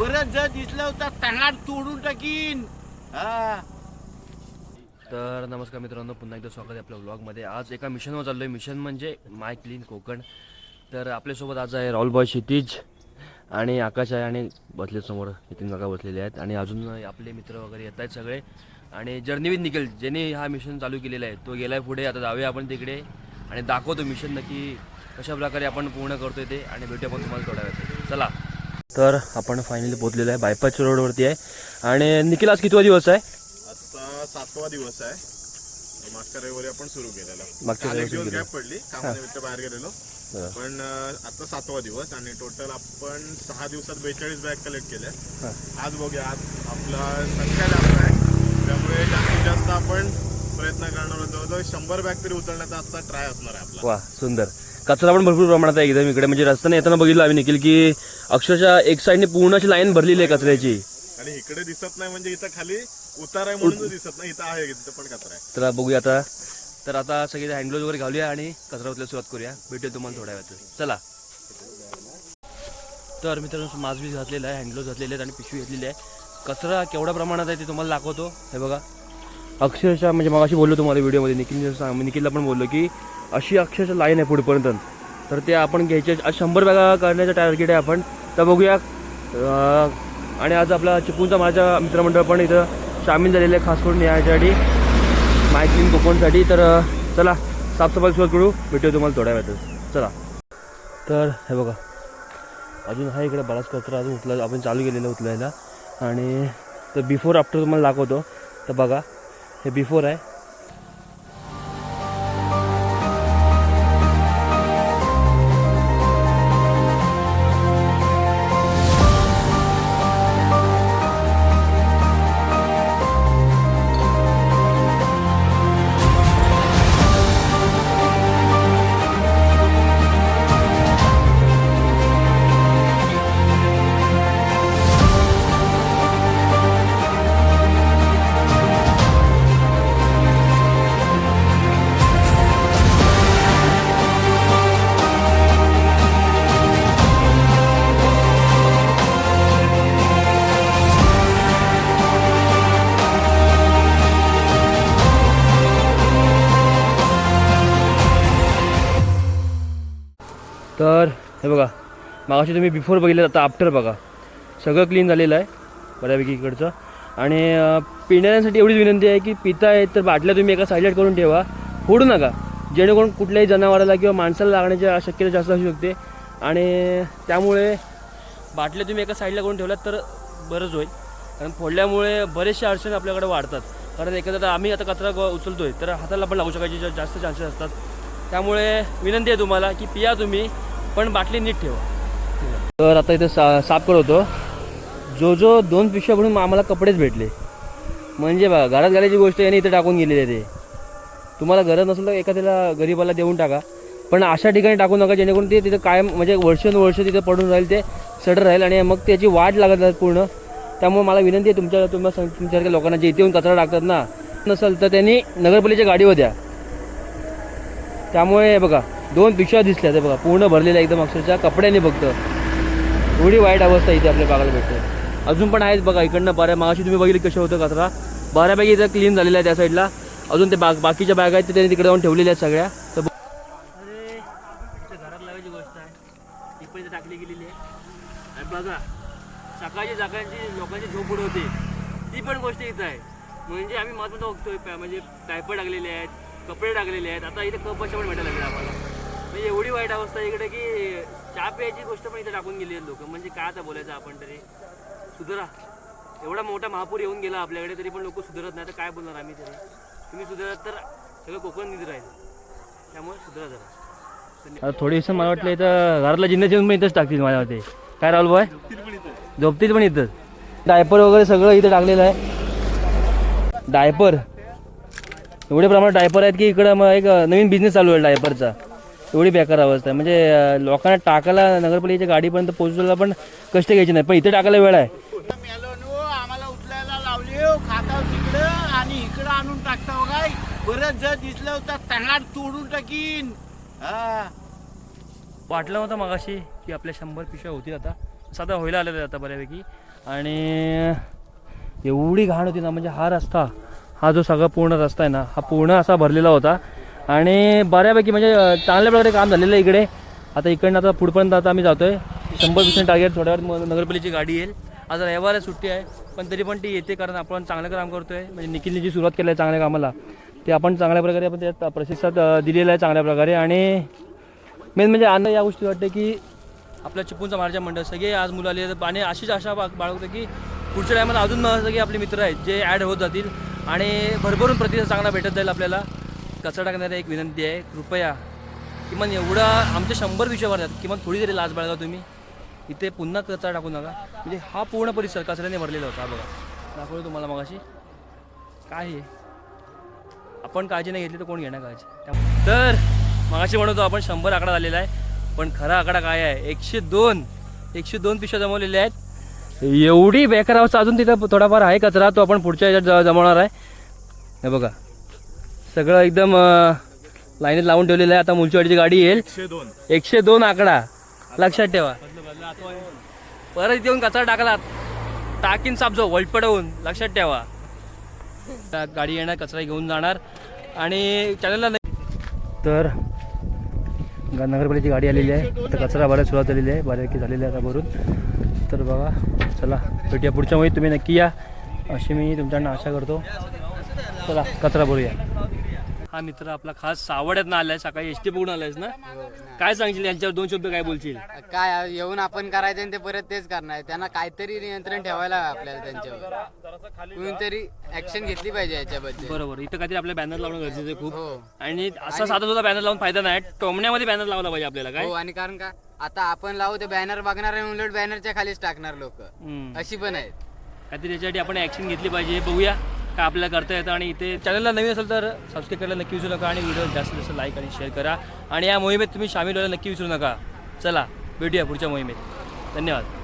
परत जर दिसलं होतं तंगाट तोडून टाकीन. हा. तर नमस्कार मित्रांनो पुन्हा एकदा स्वागत आहे आपल्या ब्लॉगमध्ये आज एका मिशनवर चाललो आहे मिशन म्हणजे माय क्लीन कोकण. तर आपल्यासोबत आज आहे राहुल बॉय क्षितिज आणि आकाश आहे आणि बसले समोर. नितीन काका बसलेले आहेत. आणि अजून आपले मित्र वगैरे येत आहेत सगळे. आणि जर्नीवीत निघेल ज्याने हा मिशन चालू केलेला आहे. तो गेला आहे पुढे. आता जाऊया आपण तिकडे. आणि दाखवतो मिशन नक्की कशा प्रकारे आपण पूर्ण करतोय ते. आणि भेटूया पण तुम्हाला थोड्या वेळ चला. तर आपण फायनली पोहोचलेलो आहे. बायपासच्या रोडवरती आहे. आणि निखिल आज कितवा दिवस आहे? आता सातवा दिवस आहे. मागच्या रविवारी आपण सुरू केलेला. मागच्या एक दिवस गॅप पडली. कामानिमित्त बाहेर गेलेलो. पण आता सातवा दिवस आणि टोटल आपण सहा दिवसात बेचाळीस बॅग कलेक्ट केल्या. आज बघूया. आज आपला संख्या जास्त आहे. त्यामुळे जास्तीत जास्त आपण प्रयत्न करणार होतो जवळजवळ शंभर बॅग तरी उचलण्याचा आजचा ट्राय असणार आहे आपला. वा सुंदर. कचरा पण भरपूर प्रमाणात आहे एकदम इकडे. म्हणजे रस्त्याने येताना बघितलं आम्ही निखिल की अक्षरशः एक साईडने पूर्ण अशी लाईन भरलेली आहे कचऱ्याची. आणि इकडे दिसत नाही म्हणजे इथं खाली उतार आहे म्हणून दिसत नाही. इथं आहे इथं पण कचरा आहे. तर बघूया आता. तर आता सगळे हँडग्लोज वगैरे घालूया आणि कचरा उचलायला सुरुवात करूया. भेटूया तुम्हाला थोड्या वेळात. चला. तर मित्रांनो मास्क बी घातलेला आहे हँडग्लोज घातलेले आहेत आणि पिशवी घेतलेली आहे. कचरा केवढ्या प्रमाणात आहे ते तुम्हाला दाखवतो. हे बघा. अक्षरशः म्हणजे मग अशी बोललो तुम्हाला व्हिडिओमध्ये निखिल सांग निखिलला पण बोललो की अशी अक्षरशः लाईन आहे पुढपर्यंत. तर ते आपण घ्यायचे आज शंभर बॅगा करण्याचं टार्गेट आहे आपण. तर बघूया. आणि आज आपला चिपूनचा माझ्या मित्रमंडळ पण इथं सामील झालेलं आहे खास करून यासाठी मायक्लीन कोकणसाठी तर चला साफसफाई सुरू करू. भेटूया तुम्हाला थोड्या वेळातच. चला. तर हे बघा. अजून हा इकडे बराच कचरा अजून उचला आपण चालू केलेलं उचलायला. आणि तर बिफोर आफ्टर तुम्हाला दाखवतो. तर बघा. हे बिफोर आहे. तर हे बघा मागाशी तुम्ही बिफोर बघितलं आता आफ्टर बघा. सगळं क्लीन झालेलं आहे बऱ्यापैकी इकडचं. आणि अं, पिण्यासाठी एवढीच विनंती आहे की पिताय तर बाटल्या तुम्ही एका साईडला करून ठेवा. फोडू नका. जेणेकरून कुठल्याही जनावराला किंवा माणसाला लागण्याची शक्यता जास्त असू शकते. आणि त्यामुळे बाटल्या तुम्ही एका साईडला करून ठेवल्यात तर बरंच होईल. कारण फोडल्यामुळे बरेचसे अडचणी आपल्याकडे वाढतात. कारण एखादा आम्ही आता कचरा ग- आहे तर हाताला पण लागू शकायचे जास्त चान्सेस असतात. त्यामुळे विनंती आहे तुम्हाला की पिया तुम्ही. पण बाटली नीट ठेवा. तर आता इथे सा साफ करत होतो. जो जो दोन पिशव्या भरून आम्हाला कपडेच भेटले. म्हणजे बघा घरात घालायची गोष्ट याने इथे टाकून गेलेली आहे ते. तुम्हाला गरज नसेल तर एखाद्याला गरीबाला देऊन टाका. पण अशा ठिकाणी टाकू नका जेणेकरून ते तिथं कायम म्हणजे वर्षानुवर्ष तिथं पडून राहील ते सडर राहील आणि मग त्याची वाट लागत राहील पूर्ण. त्यामुळे मला विनंती आहे तुमच्या तुम्हाला सांग- तुमच्यासारख्या लोकांना जे इथे येऊन कचरा टाकतात ना नसेल तर त्यांनी नगरपालिकेच्या गाडीवर द्या. त्यामुळे बघा दोन पिशव्या दिसल्या ते बघा. पूर्ण भरलेल्या एकदम अक्षरशः कपड्याने फक्त एवढी वाईट अवस्था इथे आपल्या बघायला भेटते. अजून पण आहेत बघा इकडनं बऱ्या मागाशी तुम्ही बघितली कसं होतं कचरा? बऱ्यापैकी इथं क्लीन झालेला आहे त्या साईडला अजून ते बाग बाकीच्या बॅग आहेत ते त्यांनी तिकडे जाऊन ठेवलेल्या आहेत सगळ्या. तर अरे घरात लावायची गोष्ट आहे. ती पण इथे टाकली गेलेली आहे. आणि बघा सकाळची जागांची लोकांची झोप उडवते ती पण गोष्ट इथं आहे. म्हणजे आम्ही महत्त्वाचं बघतोय पॅ- म्हणजे डायपर टाकलेले आहेत कपडे टाकलेले आहेत. आता इथे कप अशा पण भेटायला लागले आम्हाला. म्हणजे एवढी वाईट अवस्था आहे इकडे की चहा प्यायची गोष्ट पण इथे टाकून गेली लोक. म्हणजे काय आता बोलायचं आपण तरी? सुधरा. एवढा मोठा महापूर येऊन गेला आपल्याकडे तरी पण लोक सुधरत नाही. तर काय बोलणार आम्ही तरी? तुम्ही सुधरत तर सगळं कोकण निधी राहील. त्यामुळे सुधरा जरा. आता थोडी दिवस मला वाटलं इथं घरातला जिन्नस पण इथंच टाकतील माझ्या मते. काय राहुल बाय झोपतील पण इथंच डायपर वगैरे सगळं इथं टाकलेलं आहे. डायपर. एवढे प्रमाणात डायपर आहेत की इकडं मग एक नवीन बिझनेस चालू आहे डायपरचा. एवढी बेकार अवस्था आहे. म्हणजे लोकांना टाकायला नगरपालिकेच्या गाडीपर्यंत पोहोचवायला पण कष्ट घ्यायचे नाही पण इथे टाकायला वेळ आहे. आम्हाला उचलायला लावले हो, खाता तिकडं आणि इकडं आणून टाकता हो काय परत जर दिसलं होतं तंगाट तोडून टाकीन. हा. वाटलं होतं मगाशी की आपल्या शंभर पिशव्या होतील आता. साधा व्हायला आलेलं आता बऱ्यापैकी. आणि एवढी घाण होती ना म्हणजे हा रस्ता हा जो सगळा पूर्ण रस्ता आहे ना हा पूर्ण असा भरलेला होता. आणि बऱ्यापैकी म्हणजे चांगल्या प्रकारे काम झालेलं आहे इकडे. आता इकडनं आता पुढपर्यंत आता आम्ही जातोय. शंभर पर्सेंट टार्गेट थोड्या वेळात मग नगरपालिकेची गाडी येईल. आज रविवार सुट्टी आहे पण तरी पण ती येते कारण आपण चांगलं काम करतोय. म्हणजे निखिलने जी सुरुवात केली आहे चांगल्या कामाला ते आपण चांगल्या प्रकारे आपण त्यात प्रतिसाद दिलेलं आहे चांगल्या प्रकारे. आणि मेन म्हणजे आनंद या गोष्टी वाटते की आपल्या चिपूंचा महाराजा मंडळ सगळे आज मुलं आले आणि अशीच आशा बा बाळगतो की पुढच्या टायमाला अजून सगळे आपले मित्र आहेत जे ॲड होत जातील. आणि भरभरून प्रतिसाद चांगला भेटत जाईल आपल्याला. कचरा टाकणारी एक विनंती आहे. कृपया किमान एवढा आमच्या शंभर विषयावर किमान थोडी तरी लाज बाळगा तुम्ही इथे पुन्हा कचरा टाकू नका. म्हणजे हा पूर्ण परिसर कचऱ्याने भरलेला होता बघा. दाखवलं तुम्हाला मगाशी. काय आहे आपण काळजी नाही घेतली तर कोण घेणार काळजी? त्यामुळे- तर मगाशी म्हणतो आपण शंभर आकडा झालेला आहे पण खरा आकडा काय आहे? एकशे दोन एकशे दोन पिशव्या जमवलेल्या आहेत. एवढी बेकार अवस्था अजून तिथं थोडाफार आहे कचरा तो आपण पुढच्या याच्यात ज- जमवणार आहे. हे बघा. सगळं एकदम लाईनीत लावून ठेवलेलं आहे. आता मुलचीवाडीची गाडी येईल. एकशे दोन. आकडा. लक्षात ठेवा. परत येऊन कचरा टाकला टाकीन साप जो वळपडवून लक्षात ठेवा. गाडी येणार कचरा घेऊन जाणार. आणि चॅनलला नाही तर नगरपालिकेची गाडी आलेली आहे. तर कचरा भरायला सुरुवात झालेली आहे. बऱ्यापैकी झालेली आहे आता भरून. तर बघा चला भेटूया पुढच्या वेळी. तुम्ही नक्की या. अशी मी तुमच्याकडनं आशा करतो. चला कचरा भरूया. हा मित्र आपला खास सावड्यात आलाय सकाळी एस टी बघून आलायस ना? काय सांगशील यांच्यावर दोन शब्द काय बोलशील? काय येऊन आपण करायचं आणि ते परत तेच करणार त्यांना काहीतरी नियंत्रण ठेवायला हवं आपल्याला त्यांच्यावर. कोणीतरी ऍक्शन घेतली पाहिजे याच्याबद्दल. बरोबर. इथं काहीतरी आपल्या बॅनर लावणं गरजेचं आहे खूप. हो. आणि असा साधा सुद्धा बॅनर लावून फायदा नाही. टोमण्यामध्ये बॅनर लावला पाहिजे आपल्याला काय? हो आणि कारण का आता आपण लावू ते बॅनर बघणार आणि उलट बॅनरच्या खालीच टाकणार लोक. अशी पण आहेत. काहीतरी याच्यासाठी आपण ॲक्शन घेतली पाहिजे. बघूया. काय आपल्याला करता येतं आणि इथे चॅनलला नवीन असेल तर सबस्क्राईब करायला नक्की विसरू नका आणि व्हिडिओ जास्तीत जास्त लाईक आणि शेअर करा. आणि या मोहिमेत तुम्ही सामील व्हायला नक्की विसरू नका. चला भेटूया पुढच्या मोहिमेत. धन्यवाद.